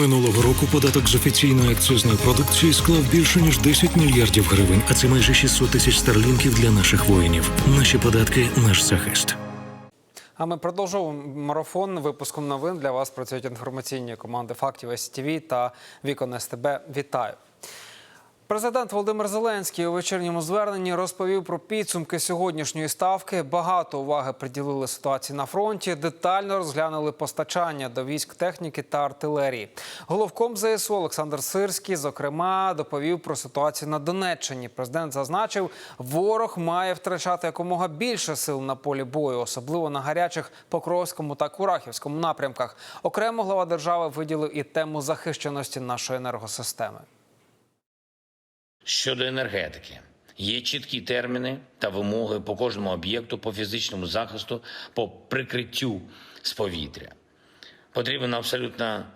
Минулого року податок з офіційної акцизної продукції склав більше ніж 10 мільярдів гривень, а це майже 600 тисяч старлінків для наших воїнів. Наші податки наш захист. А ми продовжуємо марафон випуском новин. Для вас працюють інформаційні команди фактів СТВ та Вікон СТБ. Вітаю. Президент Володимир Зеленський у вечірньому зверненні розповів про підсумки сьогоднішньої ставки. Багато уваги приділили ситуації на фронті. Детально розглянули постачання до військ техніки та артилерії. Головком ЗСУ Олександр Сирський, зокрема, доповів про ситуацію на Донеччині. Президент зазначив, ворог має втрачати якомога більше сил на полі бою, особливо на гарячих Покровському та Курахівському напрямках. Окремо глава держави виділив і тему захищеності нашої енергосистеми. Щодо енергетики, є чіткі терміни та вимоги по кожному об'єкту, по фізичному захисту, по прикриттю з повітря. Потрібен абсолютно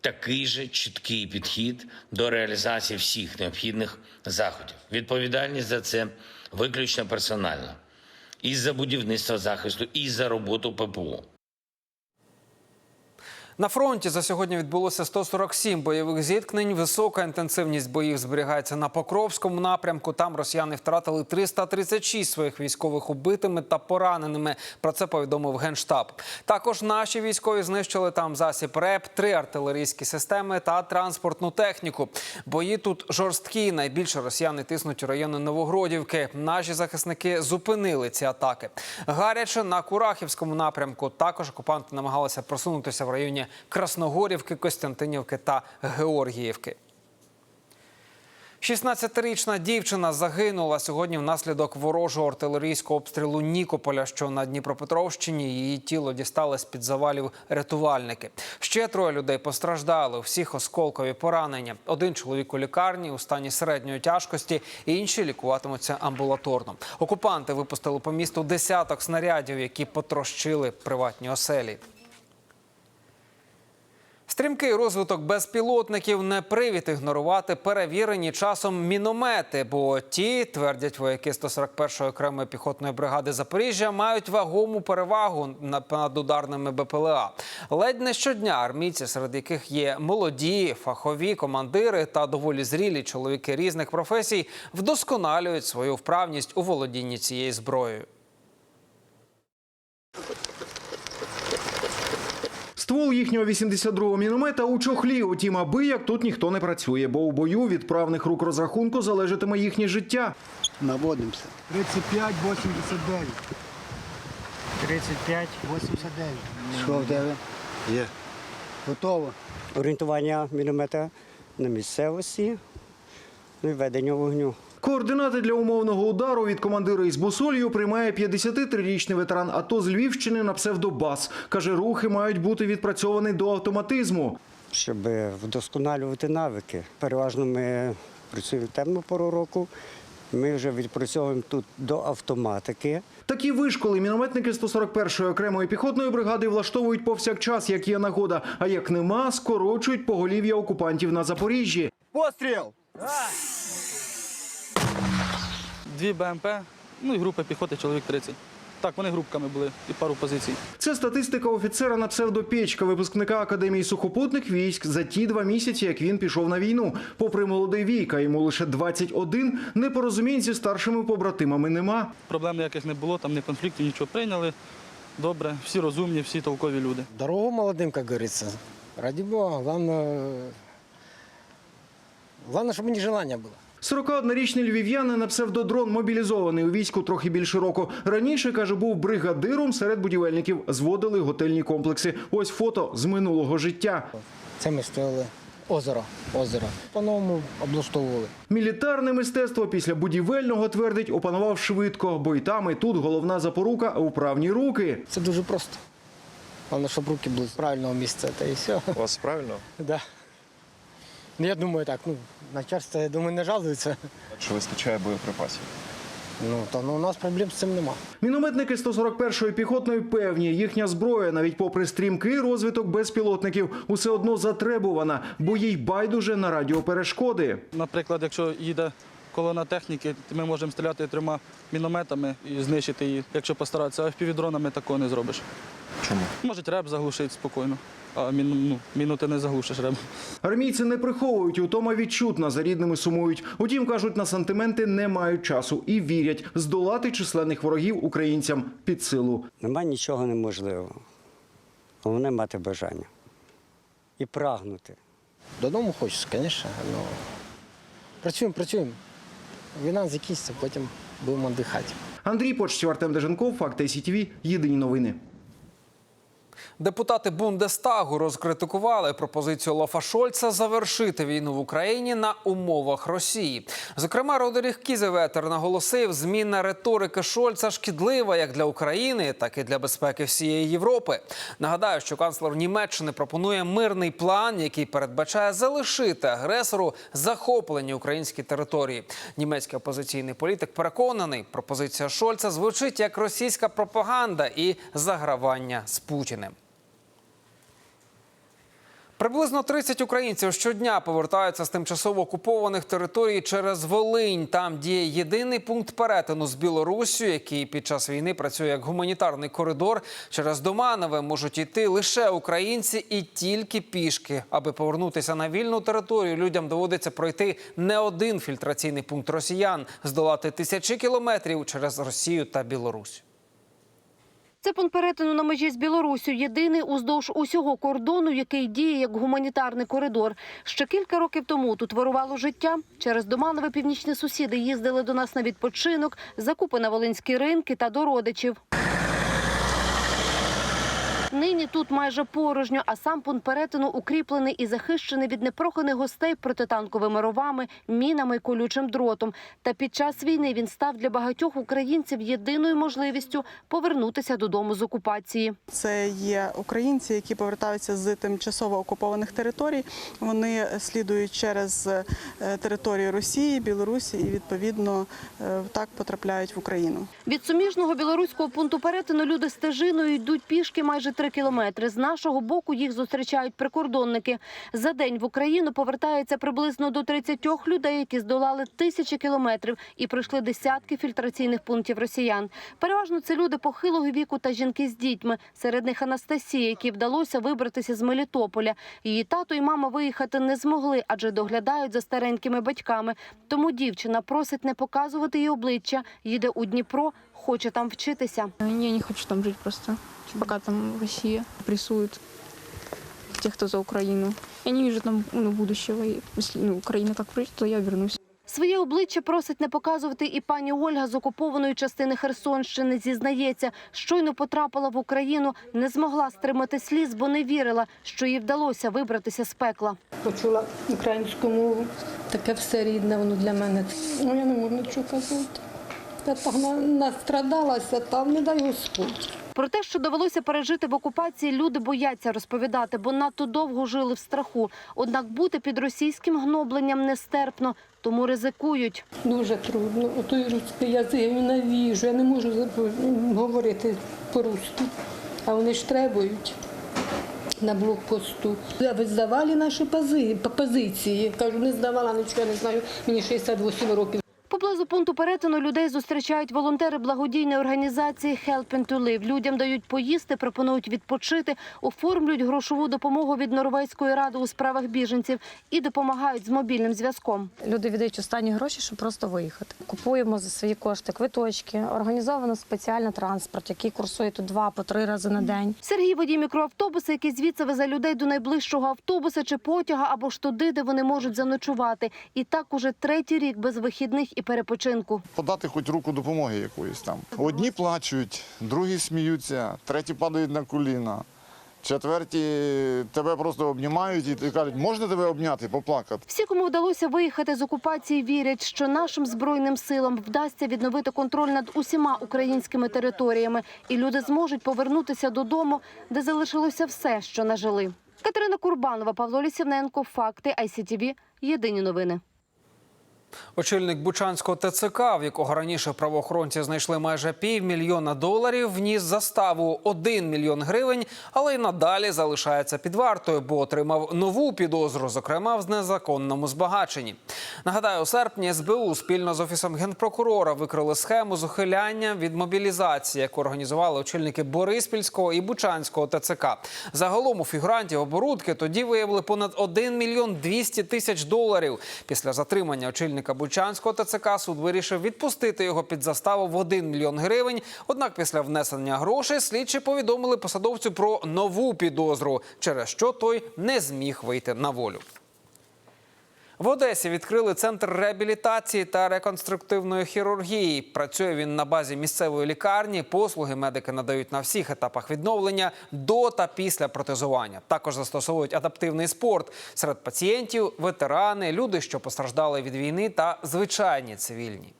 такий же чіткий підхід до реалізації всіх необхідних заходів. Відповідальність за це виключно персональна. І за будівництво захисту, і за роботу ППО. На фронті за сьогодні відбулося 147 бойових зіткнень. Висока інтенсивність боїв зберігається на Покровському напрямку. Там росіяни втратили 336 своїх військових убитими та пораненими. Про це повідомив генштаб. Також наші військові знищили там засіб РЕП, три артилерійські системи та транспортну техніку. Бої тут жорсткі. Найбільше росіяни тиснуть у райони Новогродівки. Наші захисники зупинили ці атаки. Гаряче на Курахівському напрямку. Також окупанти намагалися просунутися в районі Красногорівки, Костянтинівки та Георгіївки. 16-річна дівчина загинула сьогодні внаслідок ворожого артилерійського обстрілу Нікополя, що на Дніпропетровщині. Її тіло дістали з під завалів рятувальники. Ще троє людей постраждали. У всіх осколкові поранення. Один чоловік у лікарні у стані середньої тяжкості, інші лікуватимуться амбулаторно. Окупанти випустили по місту десяток снарядів, які потрощили приватні оселі. Стрімкий розвиток безпілотників не привід ігнорувати перевірені часом міномети, бо ті, твердять вояки 141-ї окремої піхотної бригади Запоріжжя, мають вагому перевагу над ударними БПЛА. Ледь не щодня армійці, серед яких є молоді, фахові командири та доволі зрілі чоловіки різних професій, вдосконалюють свою вправність у володінні цією зброєю. Ствол їхнього 82-го міномета у чохлі. Утім, аби як тут ніхто не працює, бо у бою від правних рук розрахунку залежатиме їхнє життя. Наводимося. 35, 89. 35. 89. Що в тебе? Є. Готово. орієнтування міномета на місцевості, ну і ведення вогню. Координати для умовного удару від командира із бусолью приймає 53-річний ветеран АТО з Львівщини на псевдобас. Каже, рухи мають бути відпрацьовані до автоматизму. Щоб вдосконалювати навики. Переважно ми працюємо в темну пору року. Ми вже відпрацьовуємо тут до автоматики. Такі вишколи мінометники 141-ї окремої піхотної бригади влаштовують повсякчас, як є нагода. А як нема, скорочують поголів'я окупантів на Запоріжжі. Постріл! Дві БМП, ну і група піхоти, чоловік 30. Так, вони групками були і пару позицій. Це статистика офіцера на псевдопечка, випускника Академії сухопутних військ за ті два місяці, як він пішов на війну. Попри молодий вік, а йому лише 21, непорозумінь зі старшими побратимами нема. Проблем ніяких не було, там не конфліктів, нічого прийняли. Добре, всі розумні, всі толкові люди. Дорогу молодым, как говорится. Ради бога, главное, главное, чтобы нежелание было. 41-річний львів'янин на псевдодрон мобілізований у війську трохи більше року. Раніше, каже, був бригадиром серед будівельників, зводили готельні комплекси. Ось фото з минулого життя. Це ми строїли озеро. озеро. По-новому облаштовували. Мілітарне мистецтво після будівельного, твердить, опанував швидко, бо і там, і тут головна запорука – управні руки. Це дуже просто. Головне, щоб руки були з правильного місця, та і все. У вас правильно? Да. Ну, я думаю, так, ну, начальство, я думаю, не жалується. Що вистачає боєприпасів? Ну, то ну, у нас проблем з цим нема. Мінометники 141-ї піхотної певні, їхня зброя, навіть попри стрімкий розвиток безпілотників, усе одно затребувана, бо їй байдуже на радіоперешкоди. Наприклад, якщо їде колона техніки, ми можемо стріляти трьома мінометами і знищити її, якщо постаратися, а впівдронами такого не зробиш. Чому? Можуть реп заглушити спокійно, а міну, ну, міну ти не заглушиш реп. Армійці не приховують, утома відчутна, за рідними сумують. Утім, кажуть, на сантименти не мають часу і вірять, здолати численних ворогів українцям під силу. Нема нічого неможливого. Головне мати бажання і прагнути. Додому хочеться, звісно. Ну, працюємо, працюємо. Війна закінчиться, потім будемо віддихати. Андрій Почтів, Артем Деженков, Факти СІТВ, Єдині новини. Депутати Бундестагу розкритикували пропозицію Лофа Шольца завершити війну в Україні на умовах Росії. Зокрема, Родеріх Кізеветер наголосив, зміна риторики Шольца шкідлива як для України, так і для безпеки всієї Європи. Нагадаю, що канцлер Німеччини пропонує мирний план, який передбачає залишити агресору захоплені українські території. Німецький опозиційний політик переконаний, пропозиція Шольца звучить як російська пропаганда і загравання з Путіним. Приблизно 30 українців щодня повертаються з тимчасово окупованих територій через Волинь. Там діє єдиний пункт перетину з Білоруссю, який під час війни працює як гуманітарний коридор. Через Доманове можуть йти лише українці і тільки пішки. Аби повернутися на вільну територію, людям доводиться пройти не один фільтраційний пункт росіян, здолати тисячі кілометрів через Росію та Білорусь. Це пункт перетину на межі з Білорусю Єдиний уздовж усього кордону, який діє як гуманітарний коридор. Ще кілька років тому тут вирувало життя. Через Доманове північні сусіди їздили до нас на відпочинок, закупи на волинські ринки та до родичів. Нині тут майже порожньо, а сам пункт перетину укріплений і захищений від непроханих гостей протитанковими ровами, мінами і колючим дротом. Та під час війни він став для багатьох українців єдиною можливістю повернутися додому з окупації. Це є українці, які повертаються з тимчасово окупованих територій. Вони слідують через е, територію Росії, Білорусі і відповідно е, так потрапляють в Україну. Від суміжного білоруського пункту перетину люди стежиною йдуть пішки майже три кілометри. З нашого боку їх зустрічають прикордонники. За день в Україну повертається приблизно до 30 людей, які здолали тисячі кілометрів і пройшли десятки фільтраційних пунктів росіян. Переважно це люди похилого віку та жінки з дітьми. Серед них Анастасія, якій вдалося вибратися з Мелітополя. Її тато і мама виїхати не змогли, адже доглядають за старенькими батьками. Тому дівчина просить не показувати її обличчя, їде у Дніпро, хоче там вчитися. Я не хочу там жить просто, пока там Россия прессует тех, кто за Украину. Я не вижу там ну, будущего. Если ну, Украина как придет, то я вернусь. Своє обличчя просить не показувати і пані Ольга з окупованої частини Херсонщини. Зізнається, щойно потрапила в Україну, не змогла стримати сліз, бо не вірила, що їй вдалося вибратися з пекла. Почула українську мову. Таке все рідне, воно для мене. Ну, я не можу нічого казати. Я так настрадалася там, не дай Господь. Про те, що довелося пережити в окупації, люди бояться розповідати, бо надто довго жили в страху. Однак бути під російським гнобленням нестерпно, тому ризикують. Дуже трудно. Отой русський язик ненавіжу. Я не можу говорити по-русски. А вони ж требують на блокпосту. Ви здавали наші пози- позиції. Кажу, не здавала нічого, не знаю. Мені 68 років. Поблизу пункту перетину людей зустрічають волонтери благодійної організації Helping to Live. Людям дають поїсти, пропонують відпочити, оформлюють грошову допомогу від Норвезької ради у справах біженців і допомагають з мобільним зв'язком. Люди віддають останні гроші, щоб просто виїхати. Купуємо за свої кошти квиточки, організовано спеціальний транспорт, який курсує тут два по три рази на день. Сергій водій мікроавтобуса, який звідси везе людей до найближчого автобуса чи потяга, або ж туди, де вони можуть заночувати. І так уже третій рік без вихідних і перепочинку. подати хоч руку допомоги якоїсь там. Одні плачуть, другі сміються, треті падають на коліна. Четверті тебе просто обнімають і кажуть, можна тебе обняти, поплакати. Всі, кому вдалося виїхати з окупації, вірять, що нашим збройним силам вдасться відновити контроль над усіма українськими територіями, і люди зможуть повернутися додому, де залишилося все, що нажили. Катерина Курбанова, Павло Лісівненко, факти ICTV, Єдині новини. Очільник Бучанського ТЦК, в якого раніше правоохоронці знайшли майже півмільйона доларів, вніс заставу 1 мільйон гривень, але й надалі залишається під вартою, бо отримав нову підозру, зокрема в незаконному збагаченні. Нагадаю, у серпні СБУ спільно з офісом генпрокурора викрили схему з ухилянням від мобілізації, яку організували очільники Бориспільського і Бучанського ТЦК. Загалом у фігурантів оборудки тоді виявили понад 1 мільйон 200 тисяч доларів. Після затримання очільника Бучанського ТЦК суд вирішив відпустити його під заставу в 1 мільйон гривень. Однак після внесення грошей слідчі повідомили посадовцю про нову підозру, через що той не зміг вийти на волю. В Одесі відкрили центр реабілітації та реконструктивної хірургії. Працює він на базі місцевої лікарні. Послуги медики надають на всіх етапах відновлення до та після протезування. Також застосовують адаптивний спорт серед пацієнтів, ветерани, люди, що постраждали від війни, та звичайні цивільні.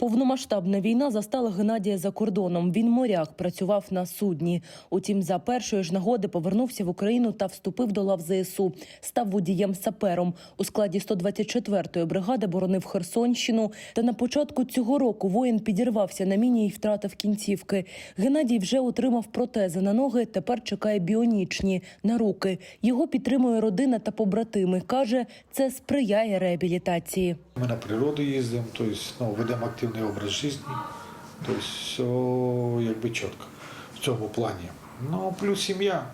Повномасштабна війна застала Геннадія за кордоном. Він моряк, працював на судні. Утім, за першої ж нагоди повернувся в Україну та вступив до лав ЗСУ. Став водієм-сапером. У складі 124-ї бригади боронив Херсонщину. Та на початку цього року воїн підірвався на міні і втратив кінцівки. Геннадій вже отримав протези на ноги. Тепер чекає біонічні на руки. Його підтримує родина та побратими. каже, це сприяє реабілітації. Ми на природу їздимо, тобто ну, ведемо активний образ життя. Тобто все якби чітко в цьому плані. Ну, плюс сім'я.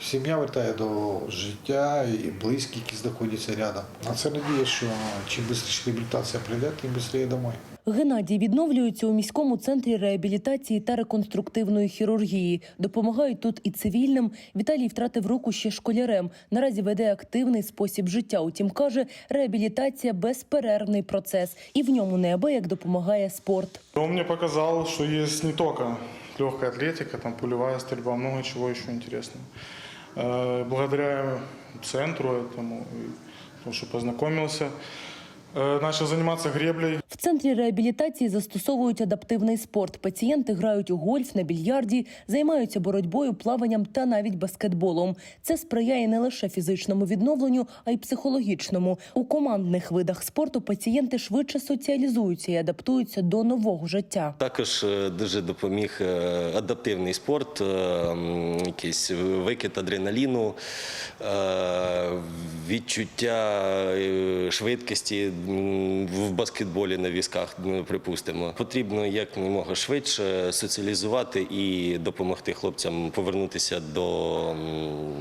Сім'я вертає до життя і близькі, які знаходяться рядом. На це надія, що чим швидше реабілітація прийде, тим швидше домой. Геннадій відновлюється у міському центрі реабілітації та реконструктивної хірургії. Допомагають тут і цивільним. Віталій втратив руку ще школярем. Наразі веде активний спосіб життя. Утім, каже, реабілітація безперервний процес, і в ньому неабияк допомагає спорт. Он мне показал, что есть не только легкая атлетика, там пулевая стрельба, много чего еще интересного. Э, Благодаря центру этому, и тому, что познакомился, э, начал заниматься греблей. В центрі реабілітації застосовують адаптивний спорт. Пацієнти грають у гольф на більярді, займаються боротьбою, плаванням та навіть баскетболом. Це сприяє не лише фізичному відновленню, а й психологічному. У командних видах спорту пацієнти швидше соціалізуються і адаптуються до нового життя. Також е, дуже допоміг е, адаптивний спорт, е, якийсь викид адреналіну, е, відчуття е, швидкості в баскетболі на візках, ну, припустимо. Потрібно як якомога швидше соціалізувати і допомогти хлопцям повернутися до,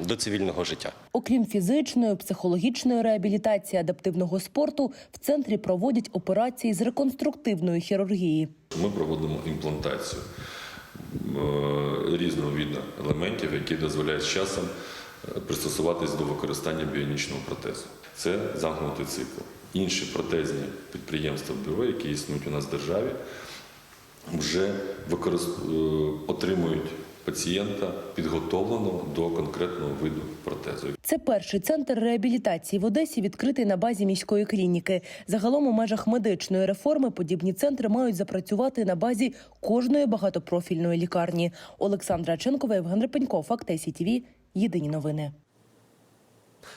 до цивільного життя. Окрім фізичної, психологічної реабілітації адаптивного спорту, в центрі проводять операції з реконструктивної хірургії. Ми проводимо імплантацію е, різного виду елементів, які дозволяють з часом е, пристосуватись до використання біонічного протезу. Це замкнутий цикл. Інші протезні підприємства бюро, які існують у нас в державі, вже використ- е, отримують пацієнта підготовленого до конкретного виду протезу. Це перший центр реабілітації в Одесі, відкритий на базі міської клініки. Загалом у межах медичної реформи подібні центри мають запрацювати на базі кожної багатопрофільної лікарні. Олександра Ченкова, Євген Репенько, Факт СІТВ. Єдині новини.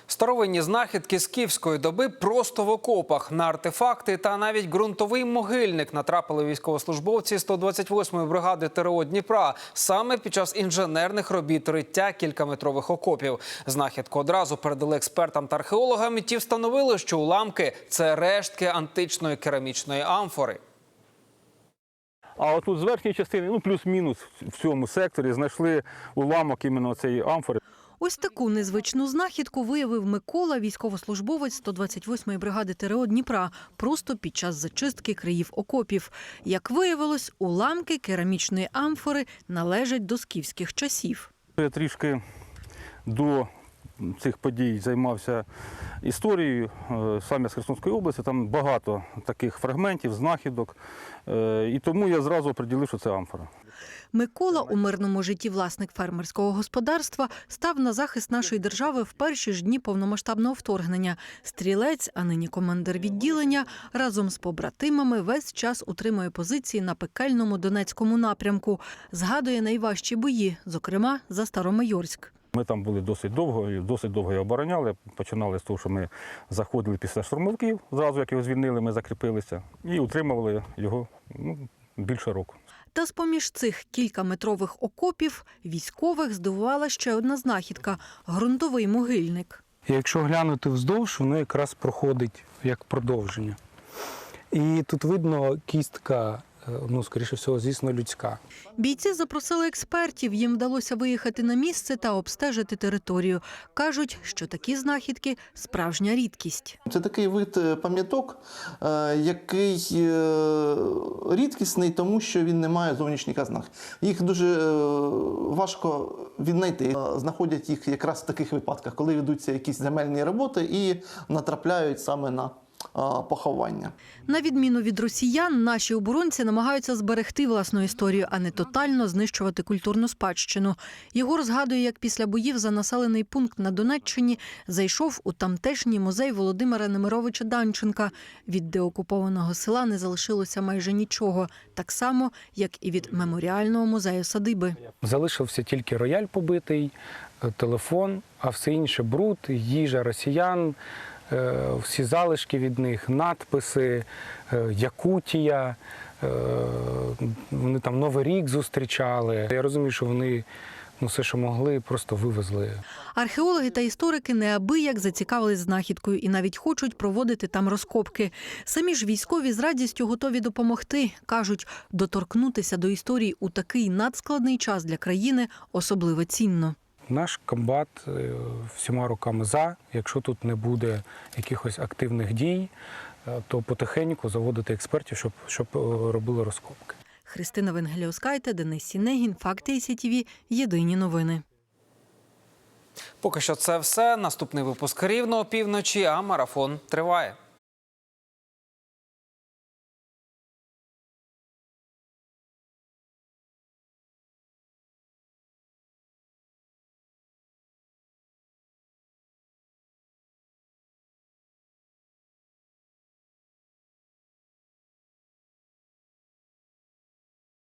Старовинні знахідки з київської доби просто в окопах. На артефакти та навіть ґрунтовий могильник натрапили військовослужбовці 128-ї бригади ТРО Дніпра саме під час інженерних робіт риття кількаметрових окопів. Знахідку одразу передали експертам та археологам. І ті встановили, що уламки це рештки античної керамічної амфори. А отут з верхньої частини, ну плюс-мінус в цьому секторі, знайшли уламок іменно цієї амфори. Ось таку незвичну знахідку виявив Микола, військовослужбовець 128-ї бригади ТРО Дніпра, просто під час зачистки країв окопів. Як виявилось, уламки керамічної амфори належать до скіфських часів. Я трішки до цих подій займався історією е, саме з Херсонської області. Там багато таких фрагментів, знахідок. Е, І тому я зразу приділив, що це амфора. Микола у мирному житті власник фермерського господарства став на захист нашої держави в перші ж дні повномасштабного вторгнення. Стрілець, а нині командир відділення, разом з побратимами весь час утримує позиції на пекельному Донецькому напрямку. Згадує найважчі бої, зокрема за Старомайорськ. Ми там були досить довго, і досить довго його обороняли. Починали з того, що ми заходили після штурмовиків, зразу як його звільнили, ми закріпилися і утримували його ну, більше року. Та з-поміж цих кількаметрових окопів військових здивувала ще одна знахідка ґрунтовий могильник. Якщо глянути вздовж, воно якраз проходить як продовження. І тут видно кістка, ну, скоріше всього, звісно, людська. Бійці запросили експертів. Їм вдалося виїхати на місце та обстежити територію. Кажуть, що такі знахідки справжня рідкість. Це такий вид е, пам'яток, е, який е, рідкісний, тому що він не має зовнішніх ознак. Їх дуже е, важко віднайти. Е, Знаходять їх якраз в таких випадках, коли ведуться якісь земельні роботи і натрапляють саме на е, поховання. На відміну від росіян, наші оборонці намагаються зберегти власну історію, а не тотально знищувати культурну спадщину. Єгор згадує, як після боїв за населений пункт на Донеччині зайшов у тамтешній музей Володимира Немировича Данченка. Від деокупованого села не залишилося майже нічого, так само як і від меморіального музею садиби. Залишився тільки рояль побитий, е, телефон, а все інше бруд, їжа росіян, всі залишки від них, надписи, е, Якутія. е, Вони там Новий рік зустрічали. Я розумію, що вони ну, все, що могли, просто вивезли. Археологи та історики неабияк зацікавились знахідкою і навіть хочуть проводити там розкопки. Самі ж військові з радістю готові допомогти. кажуть, доторкнутися до історії у такий надскладний час для країни особливо цінно. Наш комбат е, всіма руками за. Якщо тут не буде якихось активних дій, е, то потихеньку заводити експертів, щоб, щоб е, робили розкопки. Христина Венгеліоскайте, Денис Сінегін, Факти СІТВ, Єдині новини. Поки що це все. Наступний випуск рівно опівночі, а марафон триває.